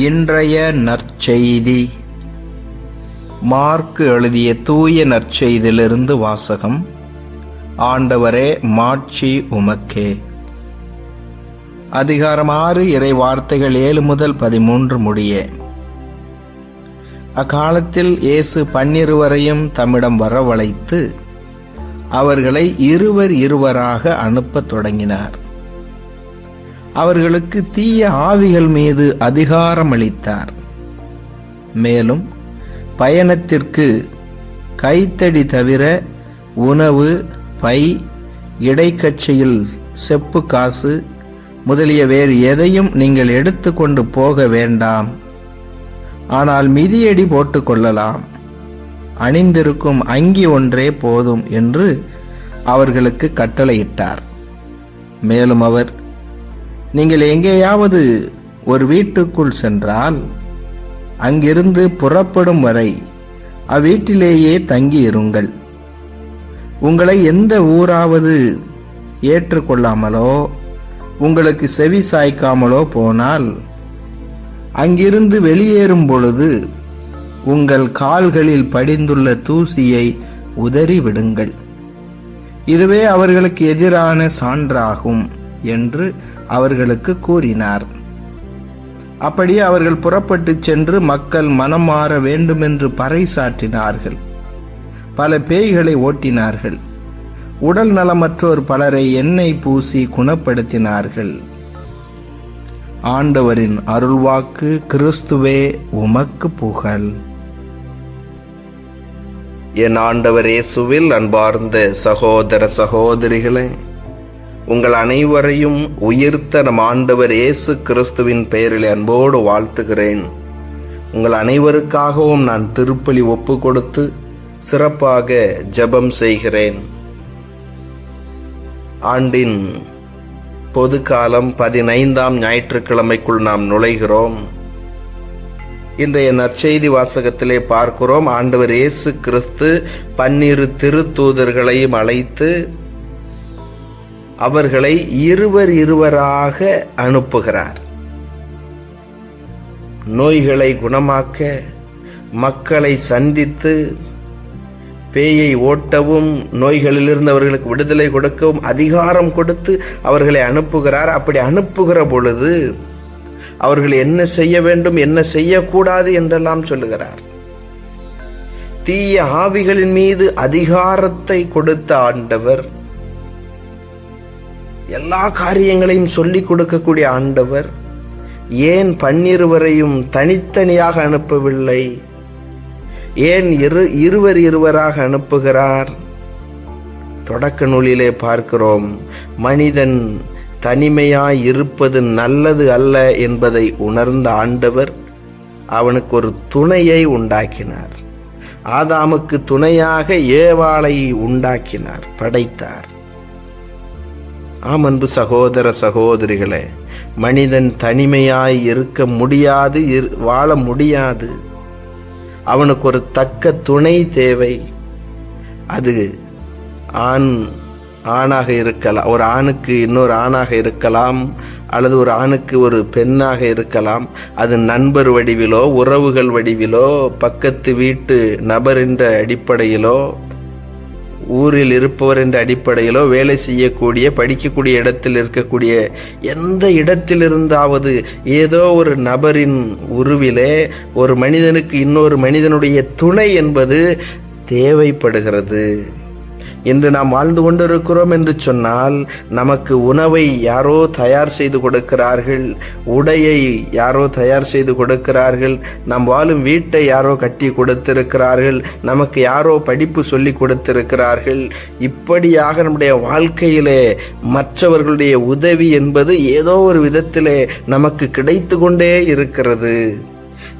இன்றைய நற்செய்தி. மார்க்கு எழுதிய தூய நற்செய்தியிலிருந்து வாசகம். ஆண்டவரே மாட்சி உமக்கே. அதிகாரம் ஆறு இறை வார்த்தைகள் ஏழு முதல் பதிமூன்று முடிய. அக்காலத்தில் இயேசு பன்னிருவரையும் தம்மிடம் வரவழைத்து அவர்களை இருவர் இருவராக அனுப்பத் தொடங்கினார். அவர்களுக்கு தீய ஆவிகள் மீது அதிகாரம் அளித்தார் மேலும் பயணத்திற்கு கைத்தடி தவிர உணவு பை இடைக்கட்சியில் செப்பு காசு முதலிய வேறு எதையும் நீங்கள் எடுத்துக்கொண்டு போக வேண்டாம். ஆனால் மிதியடி போட்டுக்கொள்ளலாம் அணிந்திருக்கும் அங்கி ஒன்றே போதும் என்று அவர்களுக்கு கட்டளையிட்டார். மேலும் அவர் நீங்கள் எங்கேயாவது ஒரு வீட்டுக்குள் சென்றால் அங்கிருந்து புறப்படும் வரை அவ்வீட்டிலேயே தங்கி இருங்கள் உங்களை எந்த ஊராவது ஏற்றுக்கொள்ளாமலோ உங்களுக்கு செவி சாய்க்காமலோ போனால் அங்கிருந்து வெளியேறும் பொழுது உங்கள் கால்களில் படிந்துள்ள தூசியை உதறிவிடுங்கள். இதுவே அவர்களுக்கு எதிரான சான்றாகும். என்று அவர்களுக்கு கூறினார். அப்படியே அவர்கள் புறப்பட்டு சென்று மக்கள் மனம் மாற வேண்டுமென்று பறைசாற்றினார்கள். பல பேய்களை ஓட்டினார்கள். உடல் நலமற்றோர் பலரை எண்ணெய் பூசி குணப்படுத்தினார்கள். ஆண்டவரின் அருள்வாக்கு கிறிஸ்துவே உமக்கு புகழ். என் ஆண்டவர் இயேசுவில் அன்பார்ந்த சகோதர சகோதரிகளே உங்கள் அனைவரையும் உயிர்த்த நம் ஆண்டவர் இயேசு கிறிஸ்துவின் பெயரில் அன்போடு வாழ்த்துகிறேன். உங்கள் அனைவருக்காகவும் நான் திருப்பலி ஒப்பு கொடுத்து சிறப்பாக ஜெபம் செய்கிறேன். ஆண்டின் பொது காலம் பதினைந்தாம் ஞாயிற்றுக்கிழமைக்குள் நாம் நுழைகிறோம். இன்றைய நற்செய்தி வாசகத்திலே பார்க்கிறோம். ஆண்டவர் இயேசு கிறிஸ்து பன்னிரு திருத்தூதர்களையும் அழைத்து அவர்களை இருவர் இருவராக அனுப்புகிறார். நோய்களை குணமாக்க மக்களை சந்தித்து பேயை ஓட்டவும் நோய்களிலிருந்து அவர்களுக்கு விடுதலை கொடுக்கவும் அதிகாரம் கொடுத்து அவர்களை அனுப்புகிறார். அப்படி அனுப்புகிற பொழுது அவர்கள் என்ன செய்ய வேண்டும் என்ன செய்யக்கூடாது என்றெல்லாம் சொல்லுகிறார். தீய ஆவிகளின் மீது அதிகாரத்தை கொடுத்த ஆண்டவர் எல்லா காரியங்களையும் சொல்லிக் கொடுக்கக்கூடிய ஆண்டவர் ஏன் பன்னிருவரையும் தனித்தனியாக அனுப்பவில்லை? ஏன் இரு இருவர் இருவராக அனுப்புகிறார்? தொடக்க நூலிலே பார்க்கிறோம் மனிதன் தனிமையாய் இருப்பது நல்லது அல்ல என்பதை உணர்ந்த ஆண்டவர் அவனுக்கு ஒரு துணையை உண்டாக்கினார். ஆதாமுக்கு துணையாக ஏவாளை உண்டாக்கினார் படைத்தார். ஆம் அன்பு சகோதர சகோதரிகளே மனிதன் தனிமையாய் இருக்க முடியாது இரு- வாழ முடியாது. அவனுக்கு ஒரு தக்க துணை தேவை. அது ஆண் ஆணாக இருக்கலாம் ஒரு ஆணுக்கு இன்னொரு ஆணாக இருக்கலாம் அல்லது ஒரு ஆணுக்கு ஒரு பெண்ணாக இருக்கலாம். அது நண்பர் வடிவிலோ உறவுகள் வடிவிலோ பக்கத்து வீட்டு நபர் என்ற அடிப்படையிலோ ஊரில் இருப்பவர் என்ற அடிப்படையிலோ வேலை செய்யக்கூடிய படிக்கக்கூடிய இடத்தில் இருக்கக்கூடிய எந்த இடத்திலிருந்தாவது ஏதோ ஒரு நபரின் உருவிலே ஒரு மனிதனுக்கு இன்னொரு மனிதனுடைய துணை என்பது தேவைப்படுகிறது. இன்று நாம் வாழ்ந்து கொண்டிருக்கிறோம் என்று சொன்னால் நமக்கு உணவை யாரோ தயார் செய்து கொடுக்கிறார்கள் உடையை யாரோ தயார் செய்து கொடுக்கிறார்கள் நாம் வாழும் வீட்டை யாரோ கட்டி கொடுத்திருக்கிறார்கள் நமக்கு யாரோ படிப்பு சொல்லி கொடுத்திருக்கிறார்கள். இப்படியாக நம்முடைய வாழ்க்கையிலே மற்றவர்களுடைய உதவி என்பது ஏதோ ஒரு விதத்திலே நமக்கு கிடைத்து கொண்டே இருக்கிறது.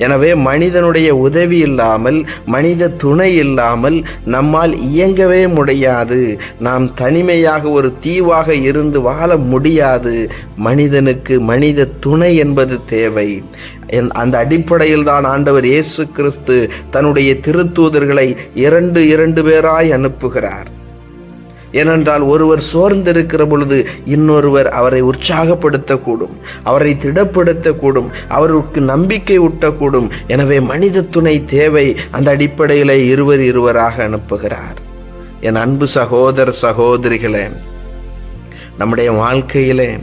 எனவே மனிதனுடைய உதவி இல்லாமல் மனித துணை இல்லாமல் நம்மால் இயங்கவே முடியாது. நாம் தனிமையாக ஒரு தீவாக இருந்து வாழ முடியாது. மனிதனுக்கு மனித துணை என்பது தேவை. என்- அந்த அடிப்படையில் தான் ஆண்டவர் இயேசு கிறிஸ்து தன்னுடைய திருத்தூதர்களை இரண்டு இரண்டு பேராய் அனுப்புகிறார். ஏனென்றால் ஒருவர் சோர்ந்திருக்கிற பொழுது இன்னொருவர் அவரை உற்சாகப்படுத்தக்கூடும் அவரை திடப்படுத்தக்கூடும் அவருக்கு நம்பிக்கை ஊட்டக்கூடும். எனவே மனித துணை தேவை அந்த அடிப்படையில் இருவர் இருவராக அனுப்புகிறார். என் அன்பு சகோதர சகோதரிகளே நம்முடைய வாழ்க்கையிலே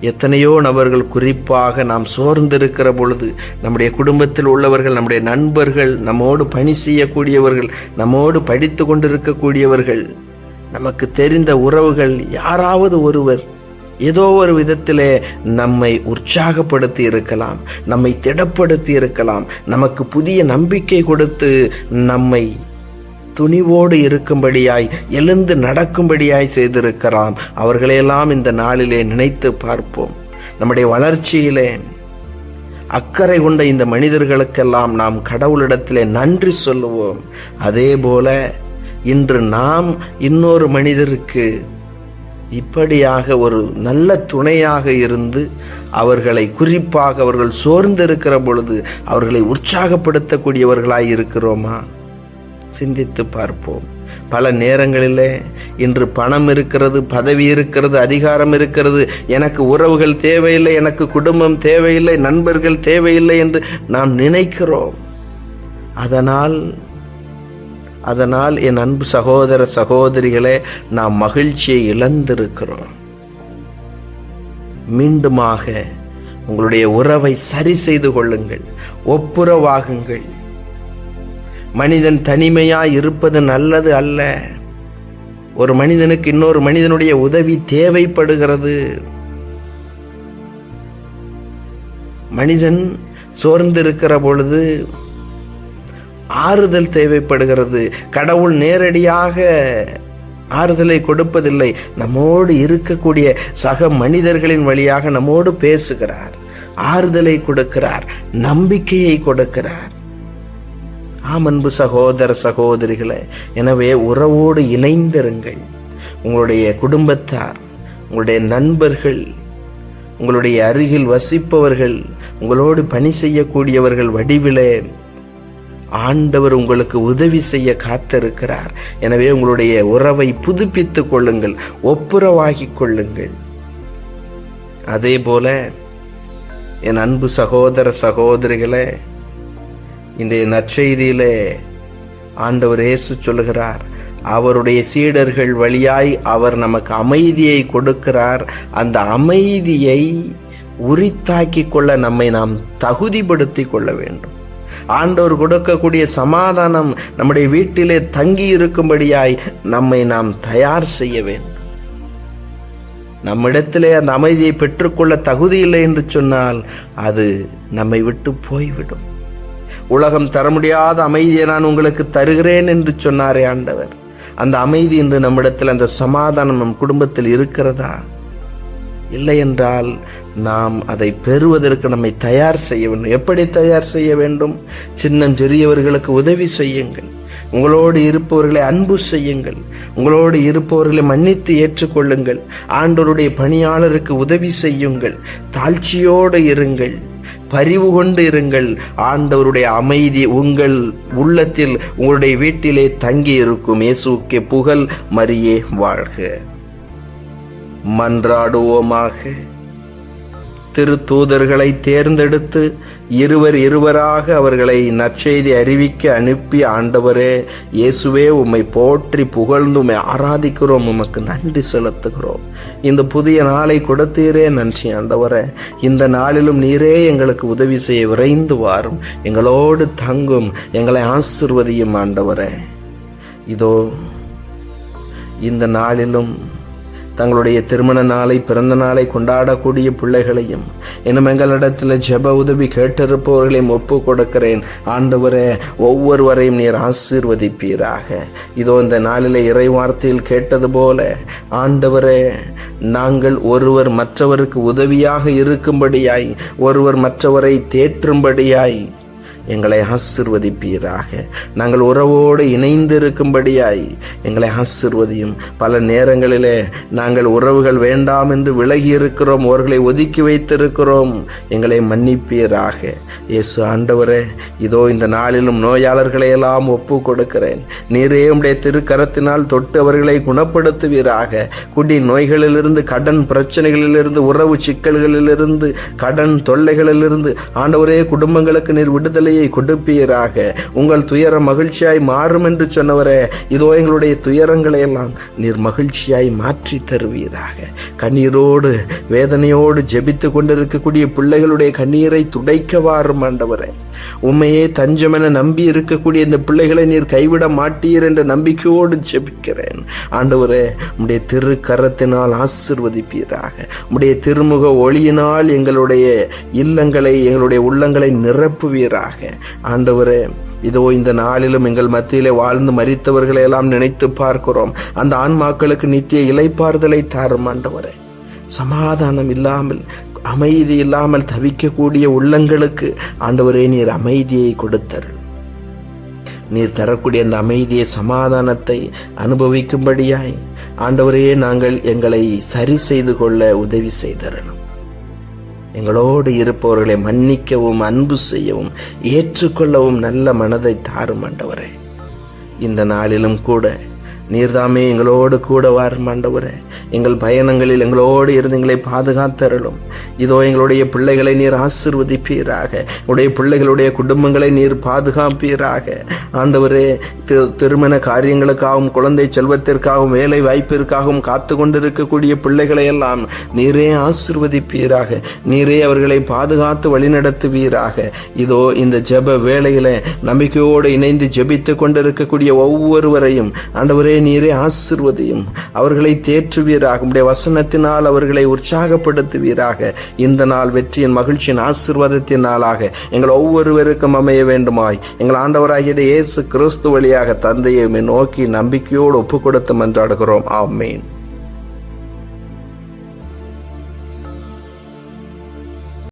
எத்தனையோ நபர்கள் குறிப்பாக நாம் சோர்ந்திருக்கிற பொழுது நம்முடைய குடும்பத்தில் உள்ளவர்கள் நம்முடைய நண்பர்கள் நம்மோடு பணி செய்யக்கூடியவர்கள் நம்மோடு படித்து கொண்டிருக்கக்கூடியவர்கள் நமக்கு தெரிந்த உறவுகள் யாராவது ஒருவர் ஏதோ ஒரு விதத்திலே நம்மை உற்சாகப்படுத்தி இருக்கலாம் நம்மை திடப்படுத்தி இருக்கலாம் நமக்கு புதிய நம்பிக்கை கொடுத்து நம்மை துணிவோடு இருக்கும்படியாய் எழுந்து நடக்கும்படியாய் செய்திருக்கலாம். அவர்களையெல்லாம் இந்த நாளிலே நினைத்து பார்ப்போம். நம்முடைய வளர்ச்சியிலே அக்கறை கொண்ட இந்த மனிதர்களுக்கெல்லாம் நாம் கடவுளிடத்திலே நன்றி சொல்லுவோம். அதே போல இன்று நாம் இன்னொரு மனிதருக்கு இப்படியாக ஒரு நல்ல துணையாக இருந்து அவர்களை குறிப்பாக அவர்கள் சோர்ந்திருக்கிற பொழுது அவர்களை உற்சாகப்படுத்தக்கூடியவர்களாய் இருக்கிறோமா? சிந்தித்து பார்ப்போம். பல நேரங்களிலே இன்று பணம் இருக்கிறது பதவி இருக்கிறது அதிகாரம் இருக்கிறது எனக்கு உறவுகள் தேவையில்லை எனக்கு குடும்பம் தேவையில்லை நண்பர்கள் தேவையில்லை என்று நாம் நினைக்கிறோம். அதனால் அதனால் என் அன்பு சகோதர சகோதரிகளே நாம் மகிழ்ச்சியை இழந்திருக்கிறோம். மீண்டுமாக உங்களுடைய உறவை சரி செய்து கொள்ளுங்கள் ஒப்புரவாகுங்கள். மனிதன் தனிமையாய் இருப்பது நல்லது அல்ல. ஒரு மனிதனுக்கு இன்னொரு மனிதனுடைய உதவி தேவைப்படுகிறது. மனிதன் சோர்ந்திருக்கிற பொழுது ஆறுதல் தேவைப்படுகிறது. கடவுள் நேரடியாக ஆறுதலை கொடுப்பதில்லை. நம்மோடு இருக்கக்கூடிய சக மனிதர்களின் வழியாக நம்மோடு பேசுகிறார். ஆறுதலை கொடுக்கிறார். நம்பிக்கையை கொடுக்கிறார். ஆம் அன்பு சகோதர சகோதரிகளே எனவே உறவோடு இணைந்திருங்கள். உங்களுடைய குடும்பத்தார் உங்களுடைய நண்பர்கள் உங்களுடைய அருகில் வசிப்பவர்கள் உங்களோடு பணி செய்யக்கூடியவர்கள் வடிவிலே ஆண்டவர் உங்களுக்கு உதவி செய்ய காத்திருக்கிறார். எனவே உங்களுடைய உறவை புதுப்பித்துக் கொள்ளுங்கள் ஒப்புரவாகிக் கொள்ளுங்கள். அதே போல என் அன்பு சகோதர சகோதரிகளே இன்றைய நற்செய்தியிலே ஆண்டவர் இயேசு சொல்லுகிறார் அவருடைய சீடர்கள் வழியாய் அவர் நமக்கு அமைதியை கொடுக்கிறார். அந்த அமைதியை உரித்தாக்கி கொள்ள நம்மை நாம் தகுதிப்படுத்திக் கொள்ள வேண்டும். ஆண்டோர் கொடுக்கக்கூடிய சமாதானம் நம்முடைய வீட்டிலே தங்கி இருக்கும்படியாய் நம்மை நாம் தயார் செய்ய வேண்டும். நம்மிடத்திலே அந்த அமைதியை பெற்றுக்கொள்ள தகுதி இல்லை என்று சொன்னால் அது நம்மை விட்டு போய்விடும். உலகம் தர முடியாத அமைதியை நான் உங்களுக்கு தருகிறேன் என்று சொன்னாரே ஆண்டவர். அந்த அமைதி இன்று நம்மிடத்தில் அந்த சமாதானம் நம் குடும்பத்தில் இருக்கிறதா? இல்லையென்றால் நாம் அதை பெறுவதற்கு நம்மை தயார் செய்ய வேண்டும். எப்படி தயார் செய்ய வேண்டும்? சின்னம் சிறியவர்களுக்கு உதவி செய்யுங்கள். உங்களோடு இருப்பவர்களை அன்பு செய்யுங்கள். உங்களோடு இருப்பவர்களை மன்னித்து ஏற்றுக்கொள்ளுங்கள். ஆண்டோருடைய பணியாளருக்கு உதவி செய்யுங்கள். தாழ்ச்சியோடு இருங்கள். பரிவு கொண்டு இருங்கள். ஆண்டவருடைய அமைதி உங்கள் உள்ளத்தில் உங்களுடைய வீட்டிலே தங்கி இருக்கும் இயேசுக்கே புகழ் மரியே வாழ்க. மன்றாடுவோமாக. திருத்தூதர்களை தேர்ந்தெடுத்து இருவர் இருவராக அவர்களை நற்செய்தி அறிவிக்க அனுப்பி ஆண்டவரே இயேசுவே உம்மை போற்றி புகழ்ந்து உம்மை ஆராதிக்கிறோம் உமக்கு நன்றி செலுத்துகிறோம். இந்த புதிய நாளை கொடுத்தீரே நன்றி ஆண்டவரே. இந்த நாளிலும் நீரே எங்களுக்கு உதவி செய்ய விரைந்து வாரும். எங்களோடு தங்கும் எங்களை ஆசிர்வதியும் ஆண்டவரே. இதோ இந்த நாளிலும் தங்களுடைய திருமண நாளை பிறந்த நாளை கொண்டாடக்கூடிய பிள்ளைகளையும் இன்னும் எங்களிடத்தில் ஜெப உதவி கேட்டிருப்பவர்களையும் ஒப்பு கொடுக்கிறேன். ஆண்டவரே ஒவ்வொருவரையும் நீர் ஆசீர்வதிப்பீராக. இதோ இந்த நாளிலே இறை வார்த்தையில் கேட்டது போல ஆண்டவரே நாங்கள் ஒருவர் மற்றவருக்கு உதவியாக இருக்கும்படியாய் ஒருவர் மற்றவரை தேற்றும்படியாய் எங்களை ஆசிர்வதிப்பீராக. நாங்கள் உறவோடு இணைந்திருக்கும்படியாய் எங்களை ஆசிர்வதியும். பல நேரங்களிலே நாங்கள் உறவுகள் வேண்டாம் என்று விலகி இருக்கிறோம் அவர்களை ஒதுக்கி வைத்திருக்கிறோம். எங்களை மன்னிப்பீராக. இயேசு ஆண்டவரே இதோ இந்த நாளிலும் நோயாளர்களை எல்லாம் ஒப்பு கொடுக்கிறேன் நீரே உடைய திருக்கரத்தினால் தொட்டு அவர்களை குணப்படுத்துவீராக. குடி நோய்களிலிருந்து கடன் பிரச்சனைகளிலிருந்து உறவு சிக்கல்களிலிருந்து கடன் தொல்லைகளிலிருந்து ஆண்டவரே குடும்பங்களுக்கு நீர் விடுதலையை கொடுப்பீராக. உங்கள் துயரம் மகிழ்ச்சியாய் மாறும் என்று சொன்னவரே இதோ எங்களுடைய துயரங்களை எல்லாம் நீர் மகிழ்ச்சியாய் மாற்றி தருவீராக. கண்ணீரோடு வேதனையோடு ஜெபித்து கொண்டிருக்கக்கூடிய பிள்ளைகளுடைய கண்ணீரை துடைக்க வாரும் ஆண்டவரே. உண்மையே தஞ்சமென நம்பி இருக்கக்கூடிய இந்த பிள்ளைகளை நீர் கைவிட மாட்டீர் என்ற நம்பிக்கையோடு ஜெபிக்கிறேன். ஆண்டவரே உம்முடைய திருக்கரத்தினால் ஆசிர்வதிப்பீராக. உம்முடைய திருமுக ஒளியினால் எங்களுடைய இல்லங்களை எங்களுடைய உள்ளங்களை நிரப்புவீராக. ஆண்டவரே இதோ இந்த நாளிலும் எங்கள் மத்தியிலே வாழ்ந்து மறித்தவர்களை எல்லாம் நினைத்து பார்க்கிறோம். அந்த ஆன்மாக்களுக்கு நித்திய இலைப்பாறுதலை தாரும் ஆண்டவரே. சமாதானம் இல்லாமல் அமைதி இல்லாமல் தவிக்கக்கூடிய உள்ளங்களுக்கு ஆண்டவரே நீர் அமைதியை கொடுத்தர் நீர் தரக்கூடிய அந்த அமைதியை சமாதானத்தை அனுபவிக்கும்படியாய் ஆண்டவரே நாங்கள் எங்களை சரி செய்து கொள்ள உதவி செய்தரணும். எங்களோடு இருப்பவர்களை மன்னிக்கவும் அன்பு செய்யவும் ஏற்றுக்கொள்ளவும் நல்ல மனதை தாரும் ஆண்டவரே. இந்த நாளிலும் கூட நீர்தாமே எங்களோடு கூட வாரும் ஆண்டவரே எங்கள் பயணங்களில் எங்களோடு இருந்து எங்களை பாதுகாத்தருளும். இதோ எங்களுடைய பிள்ளைகளை நீர் ஆசிர்வதிப்பீராக. உடைய பிள்ளைகளுடைய குடும்பங்களை நீர் பாதுகாப்பீராக. ஆண்டவரே திருமண காரியங்களுக்காகவும் குழந்தை செல்வத்திற்காகவும் வேலை வாய்ப்பிற்காகவும் காத்து கொண்டிருக்கக்கூடிய பிள்ளைகளை எல்லாம் நீரே ஆசிர்வதிப்பீராக. நீரே அவர்களை பாதுகாத்து வழிநடத்துவீராக. இதோ இந்த ஜெப வேலையில நம்பிக்கையோடு இணைந்து ஜெபித்து கொண்டிருக்கக்கூடிய ஒவ்வொருவரையும் ஆண்டவரே நீரே ஆசிர்வதியும். அவர்களை தேற்றுவீராக. உடைய வசனத்தினால் அவர்களை உற்சாகப்படுத்துவீராக. இந்த நாள் வெற்றியின் மகிழ்ச்சியின் ஆசிர்வாதத்தின் நாளாக எங்கள் ஒவ்வொருவருக்கும் அமைய வேண்டுமாய். எங்கள் ஆண்டவராகிய இயேசு கிறிஸ்து வழியாக தந்தையை நோக்கி நம்பிக்கையோடு ஒப்பு கொடுத்து மன்றாடுகிறோம் ஆமேன்.